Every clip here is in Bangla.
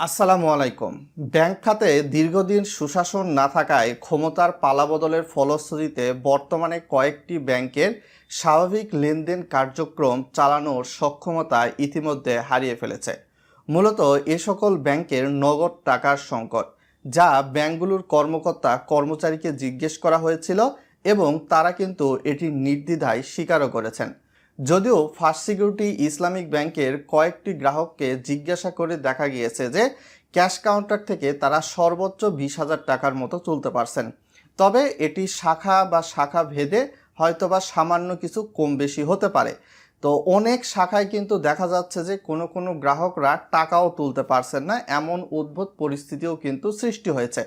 আসসালামু আলাইকুম। ব্যাংক খাতে দীর্ঘদিন সুশাসন না থাকায় ক্ষমতার পালাবদলের ফলশ্রুতিতে বর্তমানে কয়েকটি ব্যাংকের স্বাভাবিক লেনদেন কার্যক্রম চালানোর সক্ষমতা ইতিমধ্যে হারিয়ে ফেলেছে। মূলত এ সকল ব্যাংকের নগদ টাকার সংকট, যা ব্যাংকগুলোর কর্মকর্তা কর্মচারীকে জিজ্ঞেস করা হয়েছিল এবং তারা কিন্তু এটি নির্দ্বিধায় স্বীকারও করেছেন। যদিও ফার্স্ট সিকিউরিটি ইসলামিক ব্যাংকের কয়েকটি গ্রাহককে জিজ্ঞাসা করে দেখা গিয়েছে যে ক্যাশ কাউন্টার থেকে তারা সর্বোচ্চ বিশ হাজার টাকার মতো তুলতে পারছেন। তবে এটি শাখা বা শাখা ভেদে হয়তোবা সামান্য কিছু কম বেশি হতে পারে। তো অনেক শাখায় কিন্তু দেখা যাচ্ছে যে কোনো কোনো গ্রাহকরা টাকাও তুলতে পারছেন না, এমন উদ্ভুত পরিস্থিতিও কিন্তু সৃষ্টি হয়েছে।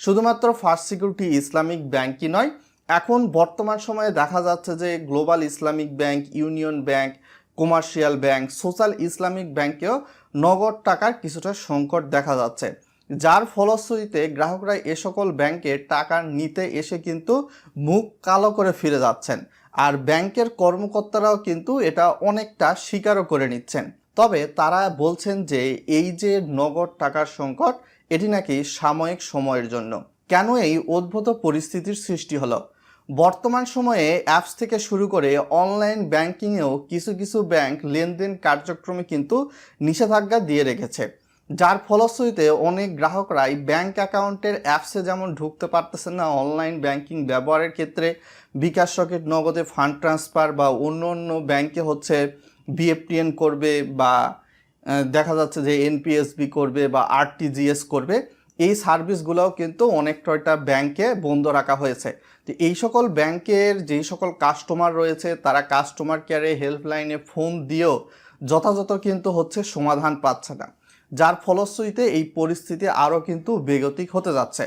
শুধুমাত্র ফার্স্ট সিকিউরিটি ইসলামিক ব্যাংকই নয় এখন বর্তমান সময়ে দেখা যাচ্ছে যে global Islamic bank union bank commercial bank social Islamic ব্যাংকেও নগদ টাকার কিছুটা সংকট দেখা যাচ্ছে। যার ফলশ্রুতিতে গ্রাহকরা এ সকল ব্যাংকে টাকা নিতে এসে কিন্তু মুখ কালো করে ফিরে যাচ্ছেন। আর ব্যাংকের কর্মকর্তারাও কিন্তু এটা অনেকটা স্বীকারও করে নিচ্ছেন। তবে তারা বলছেন যে এই যে নগদ টাকার সংকট, এটি নাকি সাময়িক সময়ের জন্য। কেন এই উদ্ভূত পরিস্থিতির সৃষ্টি হলো? বর্তমান সময়ে অ্যাপস থেকে শুরু করে অনলাইন ব্যাংকিংয়েও কিছু কিছু ব্যাংক লেনদেন কার্যক্রমে কিন্তু নিষেধাজ্ঞা দিয়ে রেখেছে। যার ফলশ্রুতিতে অনেক গ্রাহকরাই ব্যাংক অ্যাকাউন্টের অ্যাপসে যেমন ঢুকতে পারতেছেন না অনলাইন ব্যাংকিং ব্যবহারের ক্ষেত্রে বিকাশ সকেট নগদে ফান্ড ট্রান্সফার বা অন্য অন্য ব্যাংকে হচ্ছে বিএফটিএন করবে বা দেখা যাচ্ছে যে এনপিএসবি করবে বা আরটিজিএস করবে। এই সার্ভিসগুলোও কিন্তু অনেক কয়টা ব্যাংকে বন্ধ রাখা হয়েছে। তো এই সকল ব্যাংকের যেই সকল কাস্টমার রয়েছে, তারা কাস্টমার কেয়ারে হেল্পলাইনে ফোন দিয়েও যথাযথ কিন্তু হচ্ছে সমাধান পাচ্ছে না। যার ফলশ্রুতিতে এই পরিস্থিতি আরও কিন্তু বেগতিক হতে যাচ্ছে।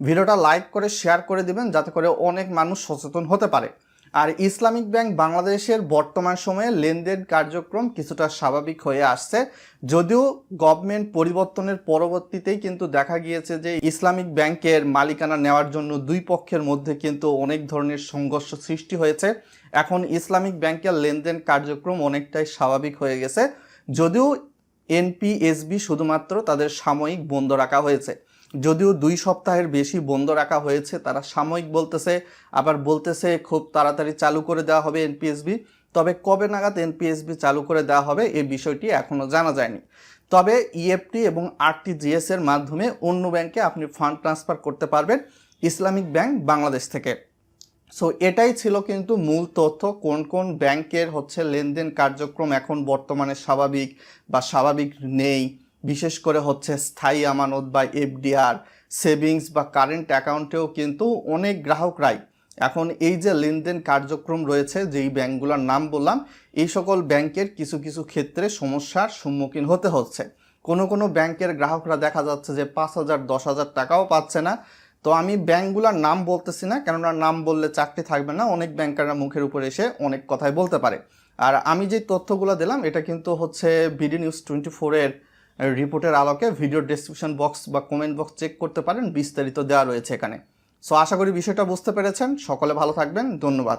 ভিডিওটা লাইক করে, শেয়ার করে দিবেন, যাতে করে অনেক মানুষ সচেতন হতে পারে। আর ইসলামিক ব্যাংক বাংলাদেশের বর্তমান সময়ে লেনদেন কার্যক্রম কিছুটা স্বাভাবিক হয়ে আসছে। যদিও গভর্নমেন্ট পরিবর্তনের পরবর্তীতেই কিন্তু দেখা গিয়েছে যে ইসলামিক ব্যাংকের মালিকানা নেওয়ার জন্য দুই পক্ষের মধ্যে কিন্তু অনেক ধরনের সংঘর্ষ সৃষ্টি হয়েছে। এখন ইসলামিক ব্যাংকের লেনদেন কার্যক্রম অনেকটাই স্বাভাবিক হয়ে গেছে। যদিও এনপিএসবি শুধুমাত্র তাদের সাময়িক বন্ধ রাখা হয়েছে। যদিও দুই সপ্তাহের বেশি বন্ধ রাখা হয়েছে, তারা সাময়িক বলতেছে, আবার বলতেছে খুব তাড়াতাড়ি চালু করে দেওয়া হবে এনপিএসবি তবে কবে নাগাদ এনপিএসবি চালু করে দেওয়া হবে এই বিষয়টি এখনও জানা যায়নি। তবে ইএফটি এবং আরটিজিএস এর মাধ্যমে অন্য ব্যাংকে আপনি ফান্ড ট্রান্সফার করতে পারবেন ইসলামিক ব্যাংক বাংলাদেশ থেকে। সো এটাই ছিল কিন্তু মূল তথ্য, কোন কোন ব্যাংকের হচ্ছে লেনদেন কার্যক্রম এখন বর্তমানে স্বাভাবিক বা স্বাভাবিক নেই। বিশেষ করে হচ্ছে স্থায়ী আমানত বা এফডিআর, সেভিংস বা কারেন্ট অ্যাকাউন্টেও কিন্তু অনেক গ্রাহকরাই এখন এই যে লেনদেন কার্যক্রম রয়েছে, যেই ব্যাংকগুলোর নাম বললাম, এই সকল ব্যাংকের কিছু কিছু ক্ষেত্রে সমস্যার সম্মুখীন হতে হচ্ছে। কোনো কোনো ব্যাংকের গ্রাহকরা দেখা যাচ্ছে যে পাঁচ হাজার, দশ হাজার টাকাও পাচ্ছে না। তো আমি ব্যাংকগুলোর নাম বলতেছি না, কেননা নাম বললে চাকরি থাকবে না, অনেক ব্যাংকাররা মুখের উপর এসে অনেক কথাই বলতে পারে। আর আমি যে তথ্যগুলো দিলাম, এটা কিন্তু হচ্ছে বিডি নিউজ টোয়েন্টি ফোরের রিপোর্টের আলোকে ভিডিও ডেসক্রিপশন বক্স বা কমেন্ট বক্স চেক করতে পারেন, বিস্তারিত দেওয়া রয়েছে এখানে। সো আশা করি বিষয়টা বুঝতে পেরেছেন। সকলে ভালো থাকবেন। ধন্যবাদ।